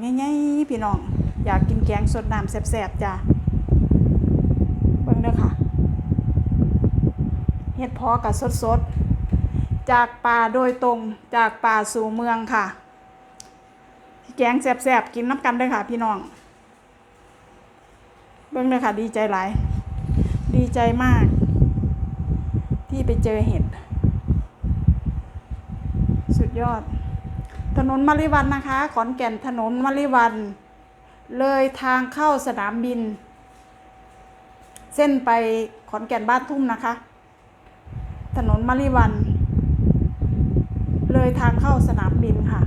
ใหญ่ๆพี่น้อง อยากกินแกงสดน้ำแซ่บๆจ้ะเบิ่งเด้อค่ะเฮ็ดพอกับสดๆ จากป่าโดยตรงจากป่าสู่เมืองค่ะ แกงแซ่บๆ กินน้ำกันเด้อค่ะ พี่น้อง เบิ่งเด้อค่ะ ดีใจหลาย ดีใจมาก ที่ไปเจอเห็ด สุดยอด ถนนมาริวันนะคะ ขอนแก่นถนนมาริวัน เลยทางเข้าสนามบิน เส้นไปขอนแก่นบ้านทุ่มนะคะ ถนนมาริวัน เลยทางเข้าสนามบินค่ะ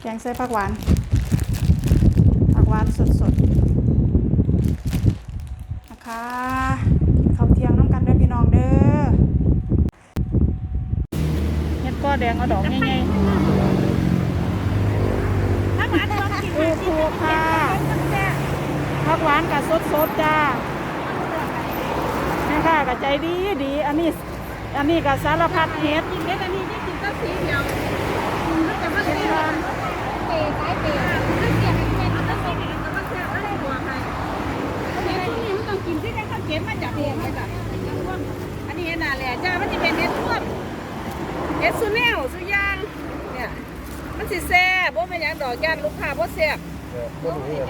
แกงไส้ผักหวานานสดๆ นะคะกินข้าวเที่ยงน้ำกันเด้อพี่น้องเด้อเฮ็ดก้อแดงเอาดอกใหญ่ถ้าหวานลองกินๆถูกถูกค่ะผักหวานกับสดๆจ้าแม่ค่ะกับใจดีดีอันนี้อันนี้กับสารพัดเฮ็ดกินเม็ดอันนี้ที่กินก็สีเดียวมันจะมาเสียเปย์สายเปย์ จ้ามันจะเป็นเม็ดท่วมเม็ดสุแนวสุยางเนี่ยมันสิแซ่บบ่เป็นหยังดอกย่านลูกค้าบ่แซ่บเออบ่รู้เลย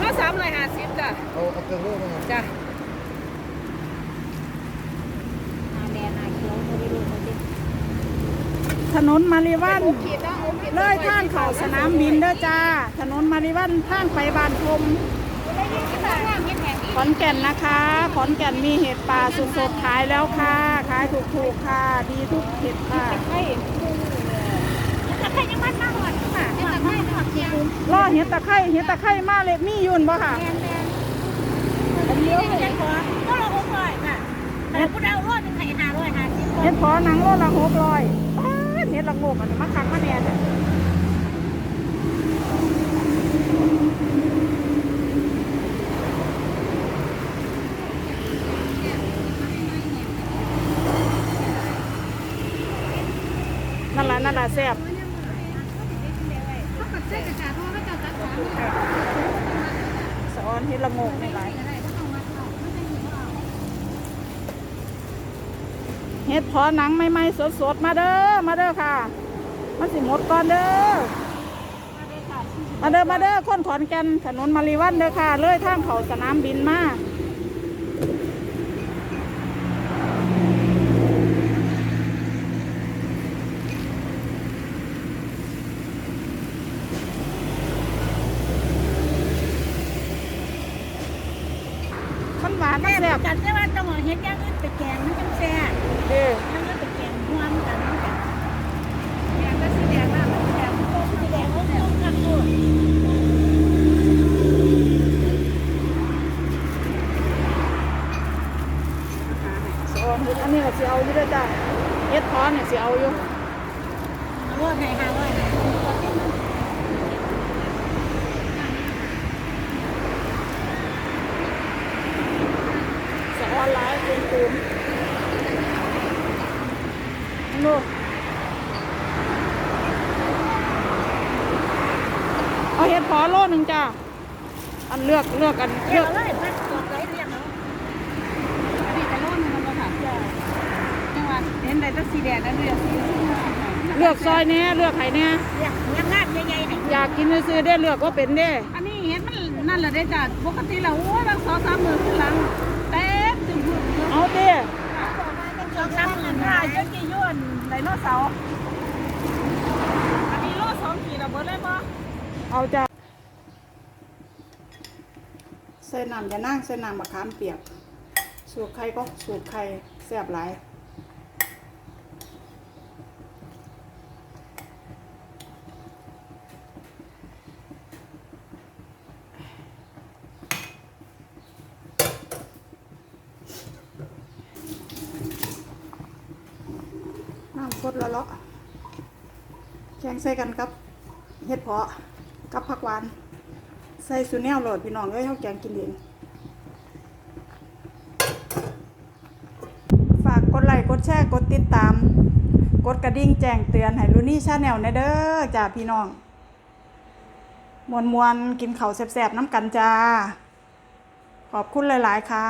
ก็สามร้อยห้าสิบจ้ะเอาเอาเกินเรื่องมั้งจ้ะถนนมาริวันขีดเนาะโอเคเลยทางเข้าสนามบินเด้อจ้า ถนนมาริวันทางไปบ้านพรม ขอนแก่นนะคะขอนแก่นมีเห็ดป่าสดๆขายแล้วค่ะขายถูกๆค่ะ ดีทุกเห็ดค่ะให้ถ้าใครยังมันมาหอดค่ะให้ตัดให้หอดเทียมล่อเห็ดตะไคร้เห็ดตะไคร้มาเลยมีอยุ่นบ่ค่ะแมนแมนอันนี้ไม่ใช่ขอก็เราหกร้อยค่ะแต่ผู้เดาร้อยหนึ่งไข่ห้าร้อยห้าสิบเห็ดพอหนังโลละหกร้อยเห็ดละโงกอันนี้มาคักมาแน่เนี่ยนั่นละนั่นละแซ่บ เขาปัดเส้นกระจาดเพราะว่าเขาจะตัด ขาสะออนเห็ดละโงกนี่หลายเห็ดพอหนังใหม่ๆสดๆมาเด้อมาเด้อค่ะ มันสิหมดก่อนเด้อมาเด้อมาเด้อคนขอนแก่นถนนมารีวันเด้อค่ะ เลยทางเขาสนามบินมามัน กันแซ่ได้ว่าต้องเฮ็ดย่างอื่นไปแกงมันจังแซ่บเด้อมันก็ไปแกงรวมกันมันกันแกงก็สีแดงมากสีแดงโค้งสีแดงโค้งกันตัวสะออนเฮ็ดอันนี้ก็สิเอาอยู่เด้อจ้ะเฮ็ดพอเนี่ยสิเอาอยู่ร้อยไข่ห้าร้อย สะออน หลายเป็นตูมนู่นเอาเฮ็ดพอโลหนึงจ้ะอันเลือกเลือกอันเลืเลืออกกเลยพัดกดไว้เรียงเนาะอันนี้จะโลนึงมันก็ค่ะจังหวะเห็นได้ตั้งสีแดงนั่นเรียงสีเลือกซอยแหน่เลือกไข่แหน่เรียงงามงามใหญ่ๆนี่อยากกินซื้อๆได้เลือกว่าเป็นเด้อันนี้เห็นมันนั่นแหละได้จ้ะปกติเราโอ้ยบางสองสามหมื่นขึ้นหลังเต็มถึงหุ่น เอาเด้ สองสามหมื่นค่ะเยอะกี่ย้วนไดโนเสาร์อันนี้โลสองขีดเอาเบิดเลยปะ เอาจ้ะใส่น้ำจะนั่งใส่น้ำมะขามเปียก สูตรไข่ก็สูตรไข่แซ่บหลายน้ำข้นละเลาะแกงใส่กันกับเห็ดเพาะ กับผักหวาน ใส่สูเนวโหลดพี่น้องเลยเขาแกงกินเองฝากกดไลค์กดแชร์กดติดตาม กดกระดิ่งแจ้งเตือนให้ลูนี่ชาแนลในเด้อจ้าพี่น้องมวนมวนกินเข่าแสบๆน้ำกันจ้า ขอบคุณหลาย ๆ ค่ะ